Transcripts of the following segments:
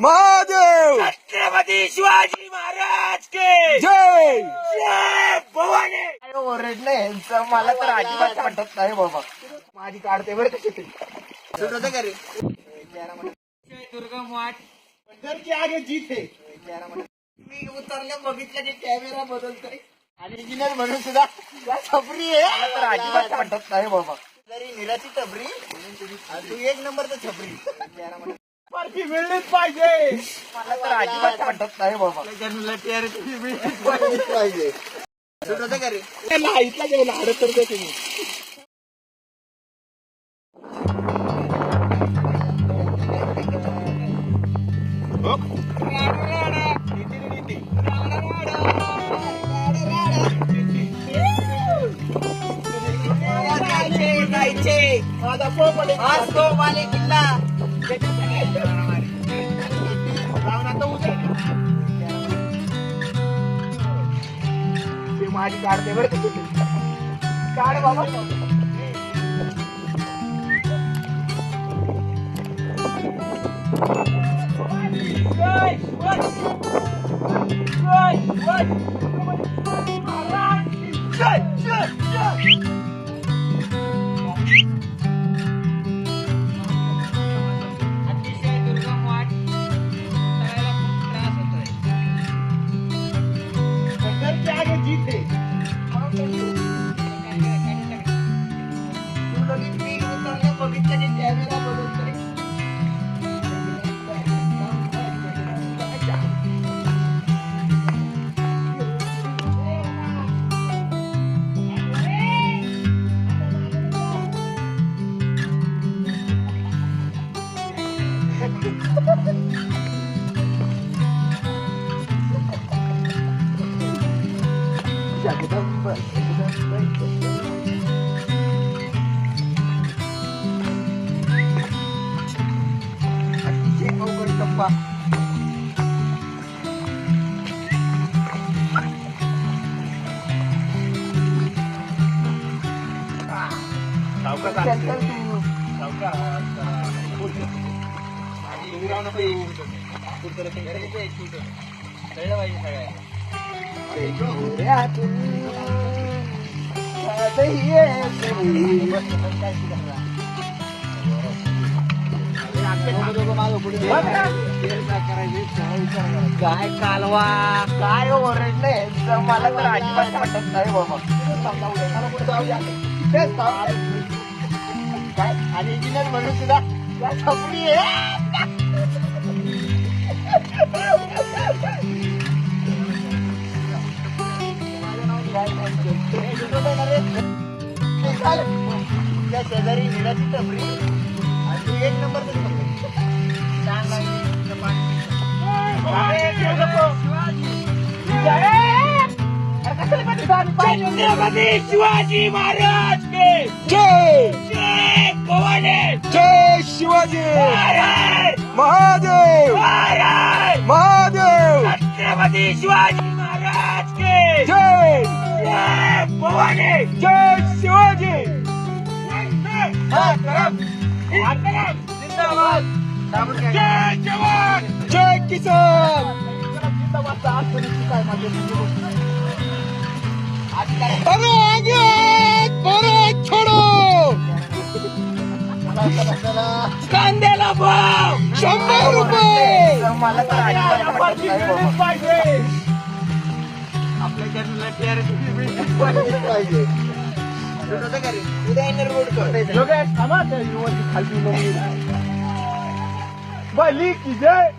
महादेव छत्रपती शिवाजी महाराज के जय जय भवानी ओरडलं यांचं मला तर अजिबात वाटत नाही बाबा माझी काढते बरं कशी तरी का रे दुर्गा माठ पंढरची आगे जीत आहे मी उतरल्या बघितलं की कॅमेरा बदलतोय आणि इंजिनियर म्हणून सुद्धा या छपरी आहे मला तर अजिबात वाटत नाही बाबा जरी निराची टबरी आणि तू एक नंबरचा छपरी पार्टी मिळलीच पाहिजे. मला तर अजिबात वाटत नाही बाबा. पाहिजे. का रे लाईटला गेला हाडत तर तुम्ही माझा आज तो माने माझी काढते बरं का किती. काढ बाबा अतिशय जगदंब जगदंब अतिशय अवघड टप्पा चल, चल तू. डोळ्यातून आजही येते. काय कालवा? काय हो, ओरडले मला तर अजिबात वाटत नाही बाबा. काय? आणि इंजिनियर म्हणून सुद्धा. आहे त्या शेजारी निराची टपरी आणि तू एक नंबर छत्रपती शिवाजी महाराज के. जय जय भवानी जय शिवाजी. महाराज. महादेव. महाराज. महादेव छत्रपती शिवाजी महाराज के जय! जय भवानी! जय शिवाजी! जय जवान! जय किसान! भारत छोडो कांद्याला भाव! शंभर रुपये! मला तर अजिबात वाटत नाही बाबा. आपल्या चॅनलला टीआरपी पाहिजे. सुरू होतं का रे? उद्या येणार रोड कर. योगेश थांबा त्या युवती खाली उभी बली की जय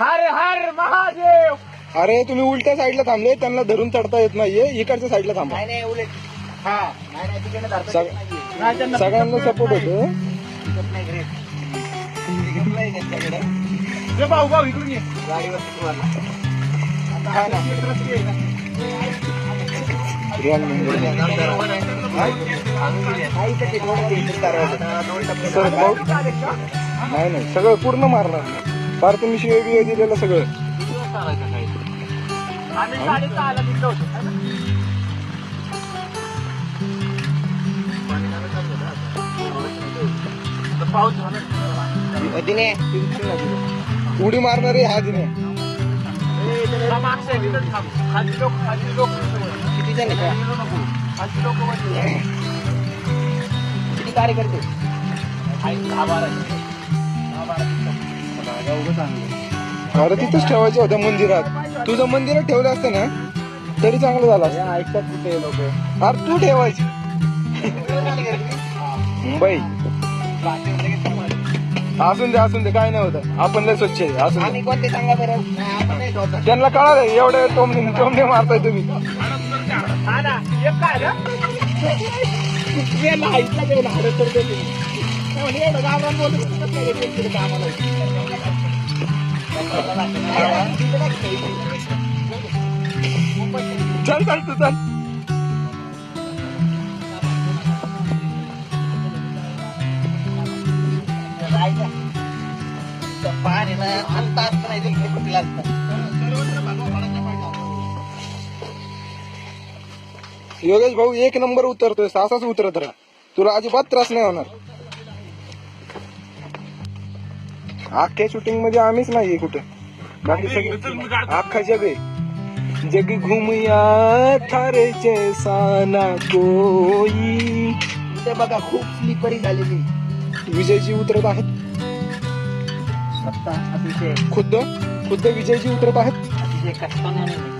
हर हर महादेव. अरे तुम्ही उलट्या साईडला थांबले त्यांना धरून चढता येत नाहीये. इकडच्या साईडला थांबा. नाही नाही उलट. हा नाही नाही तिकडे धरता सग- येत. नाहीये. सगळ्यांना सपोर्ट होतो. भाऊ भाऊ इकडून ये. सर भाऊ नाही नाही सगळं पूर्ण मारणार. फार तुम्ही शिवाय दिलेलं सगळं. पाऊस झाला दिने उडी मारणारे हा दिने मागचा आहे, तिथंच थांब. खाली लोक खाली लोक किती जण. खाली लोक. किती कार्यकर्ते आहे, दहा बारा दहा बारा जागा उगाच आणलं. अरे तिथंच ठेवायचे होत्या मंदिरात तुझं मंदिरात ठेवलं असतं ना तरी चांगलं झालं असतं. ऐकतात कुठे लोक अरे तू ठेवायची मुंबई असून दे असून दे काय नाही होत आपण लय स्वच्छ आहे असून आम्ही दे कोणते सांगा बरं नाही आपण नाही ठेवत. त्यांना कळालं एवढे टोमणे टोमणे मारताय तुम्ही हा ना एक काय हाडं तर. नाही म्हणे, एवढं? चल चल तू चल इकडे. योगेश भाऊ एक नंबर उतरतोय असाच उतरत राहा. तुला अजिबात त्रास नाही होणार. अख्ख्या शूटिंगमध्ये आम्हीच नाहीये कुठे. बाकी सगळे अख्खा जग आहे. जग घुमया थारे जैसा ना कोई बघा खूप स्लिपरी झालेली विजयजी उतरत आहेत. स्वतः अतिशय खुद्द खुद्द विजयजी उतरत आहेत. अतिशय कष्टाने आणि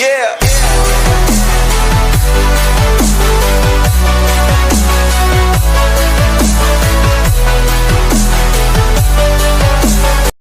Yeah.